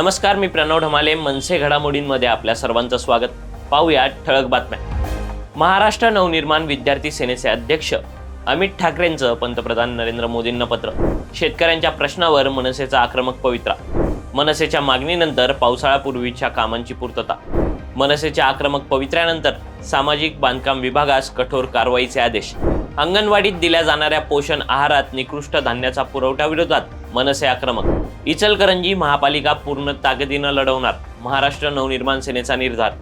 नमस्कार मी प्रणव ढमाले मनसे घडामोडींमध्ये आपल्या सर्वांचं स्वागत. पाहूया ठळक बातम्या. महाराष्ट्र नवनिर्माण विद्यार्थी सेनेचे अध्यक्ष अमित ठाकरेंचं पंतप्रधान नरेंद्र मोदींना पत्र. शेतकऱ्यांच्या प्रश्नावर मनसेचा आक्रमक पवित्रा. मनसेच्या मागणीनंतर पावसाळ्यापूर्वीच्या कामांची पूर्तता. मनसेच्या आक्रमक पवित्र्यानंतर सामाजिक बांधकाम विभागास कठोर कारवाईचे आदेश. अंगणवाडीत दिल्या जाणाऱ्या पोषण आहारात निकृष्ट धान्याचा पुरवठ्याविरोधात मनसे आक्रमक. इचलकरंजी महापालिका पूर्ण ताकदीनं लढवणार. महाराष्ट्र नवनिर्माण सेनेचा निर्धार.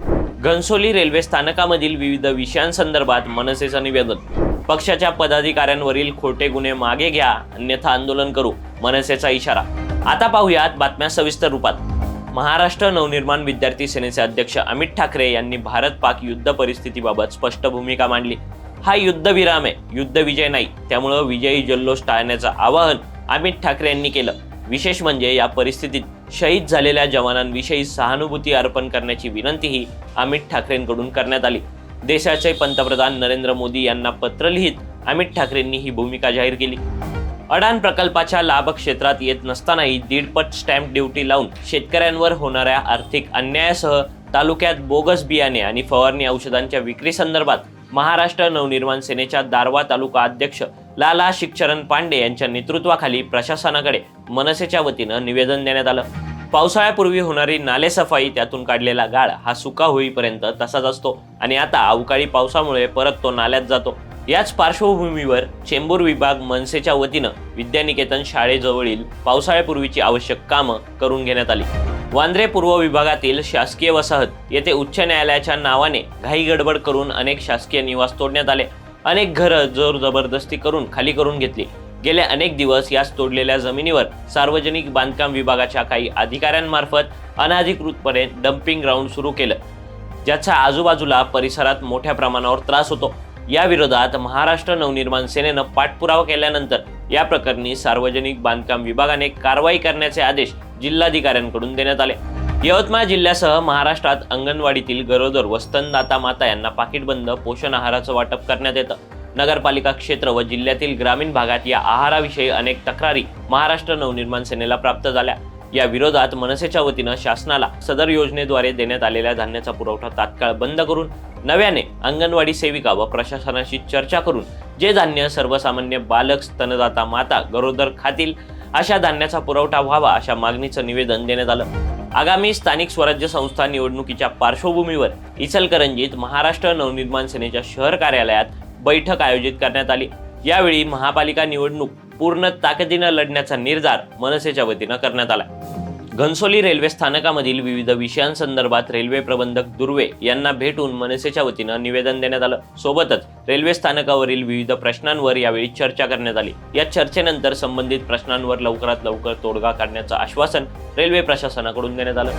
घनसोली रेल्वे स्थानकामधील विविध विषयांसंदर्भात मनसेचं निवेदन. पक्षाच्या पदाधिकाऱ्यांवरील खोटे गुन्हे मागे घ्या अन्यथा आंदोलन करू मनसेचा इशारा. आता पाहूयात बातम्या सविस्तर रूपात. महाराष्ट्र नवनिर्माण विद्यार्थी सेनेचे अध्यक्ष अमित ठाकरे यांनी भारत पाक युद्ध परिस्थितीबाबत स्पष्ट भूमिका मांडली. हा युद्धविराम आहे युद्ध विजय नाही त्यामुळं विजयी जल्लोष टाळण्याचं आवाहन अमित ठाकरे यांनी केलं. विशेष म्हणजे या परिस्थितीत शहीद झालेल्या जवानांविषयी सहानुभूती अर्पण करण्याची विनंतीही अमित ठाकरेंकडून करण्यात आली. देशाचे पंतप्रधान नरेंद्र मोदी यांना पत्र लिहित अमित ठाकरेंनी ही भूमिका जाहीर केली. अडाण प्रकल्पाच्या लाभ क्षेत्रात येत नसतानाही दीडपट स्टॅम्प ड्युटी लावून शेतकऱ्यांवर होणाऱ्या आर्थिक अन्यायासह तालुक्यात बोगस बियाणे आणि फवारणी औषधांच्या विक्री संदर्भात महाराष्ट्र नवनिर्माण सेनेच्या दारवा तालुका अध्यक्ष लाला शिक्षरण पांडे यांच्या नेतृत्वाखाली प्रशासनाकडे मनसेच्या वतीनं निवेदन देण्यात आलं. पावसाळ्यापूर्वी होणारी नालेसफाई त्यातून काढलेला गाळ हा सुका होईपर्यंत तसाच असतो आणि आता अवकाळी पावसामुळे परत तो नाल्यात जातो. याच पार्श्वभूमीवर चेंबूर विभाग मनसेच्या वतीनं विद्यानिकेतन शाळेजवळील पावसाळ्यापूर्वीची आवश्यक कामं करून घेण्यात आली. वांद्रे पूर्व विभागातील शासकीय वसाहत येथे उच्च न्यायालयाच्या नावाने घाई गडबड करून अनेक शासकीय निवास तोडण्यात आले. अनेक घरं जोर जबरदस्ती करून खाली करून घेतली. गेले अनेक दिवस याच तोडलेल्या जमिनीवर सार्वजनिक बांधकाम विभागाच्या काही अधिकाऱ्यांमार्फत अनाधिकृतपणे डम्पिंग ग्राउंड सुरू केलं. ज्याचा आजूबाजूला परिसरात मोठ्या प्रमाणावर त्रास होतो. या विरोधात महाराष्ट्र नवनिर्माण सेनेनं पाठपुरावा केल्यानंतर या प्रकरणी सार्वजनिक बांधकाम विभागाने कारवाई करण्याचे आदेश जिल्हाधिकाऱ्यांकडून देण्यात आले. यवतमाळ जिल्ह्यासह महाराष्ट्रात अंगणवाडीतील गरोदर व स्तनदाता माता यांना पाकिटबंद पोषण आहाराचं वाटप करण्यात येतं. नगरपालिका क्षेत्र व जिल्ह्यातील ग्रामीण भागात या आहाराविषयी अनेक तक्रारी महाराष्ट्र नवनिर्माण सेनेला प्राप्त झाल्या. या विरोधात मनसेच्या वतीनं शासनाला सदर योजनेद्वारे देण्यात आलेल्या धान्याचा पुरवठा तात्काळ बंद करून नव्याने अंगणवाडी सेविका व प्रशासनाशी चर्चा करून जे धान्य सर्वसामान्य बालक स्तनदाता माता गरोदर खातील अशा धान्याचा पुरवठा व्हावा अशा मागणीचं निवेदन देण्यात आलं. आगामी स्थानिक स्वराज्य संस्था निवडणुकीच्या पार्श्वभूमीवर इचलकरंजीत महाराष्ट्र नवनिर्माण सेनेच्या शहर कार्यालयात बैठक आयोजित करण्यात आली. यावेळी महापालिका निवडणूक पूर्ण ताकदीनं लढण्याचा निर्धार मनसेच्या वतीनं करण्यात आला. घनसोली रेल्वे स्थानकामधील विविध विषयांसंदर्भात रेल्वे प्रबंधक दुर्वे यांना भेटून मनसेच्या वतीनं निवेदन देण्यात आलं. सोबतच रेल्वे स्थानकावरील विविध प्रश्नांवर यावेळी चर्चा करण्यात आली. या चर्चेनंतर संबंधित प्रश्नांवर लवकरात लवकर तोडगा काढण्याचं आश्वासन रेल्वे प्रशासनाकडून देण्यात आलं.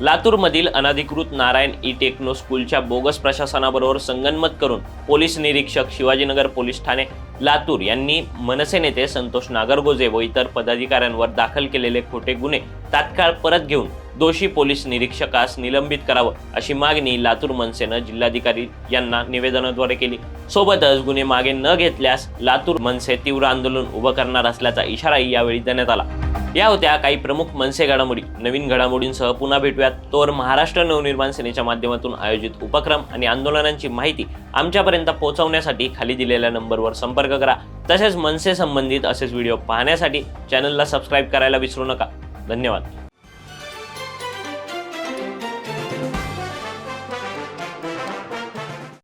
लातूरमधील अनधिकृत नारायण ई टेक्नो स्कूलच्या बोगस प्रशासनाबरोबर संगनमत करून पोलीस निरीक्षक शिवाजीनगर पोलीस ठाणे लातूर यांनी मनसे नेते संतोष नागरगोजे व इतर पदाधिकाऱ्यांवर दाखल केलेले खोटे गुन्हे तात्काळ परत घेऊन दोषी पोलीस निरीक्षकास निलंबित करावं अशी मागणी लातूर मनसेनं जिल्हाधिकारी यांना निवेदनाद्वारे केली. सोबतच गुन्हे मागे न घेतल्यास लातूर मनसे तीव्र आंदोलन उभं करणार असल्याचा इशाराही यावेळी देण्यात आला. या होत्या काही प्रमुख मनसे घडामोडी. नवीन घडामोडींसह पुन्हा भेटूयात. तोवर महाराष्ट्र नवनिर्माण सेनेच्या माध्यमातून आयोजित उपक्रम आणि आंदोलनांची माहिती आमच्यापर्यंत पोहोचवण्यासाठी खाली दिलेल्या नंबरवर संपर्क करा. तसेच मनसे संबंधित असेच व्हिडिओ पाहण्यासाठी चॅनलला सबस्क्राईब करायला विसरू नका. धन्यवाद.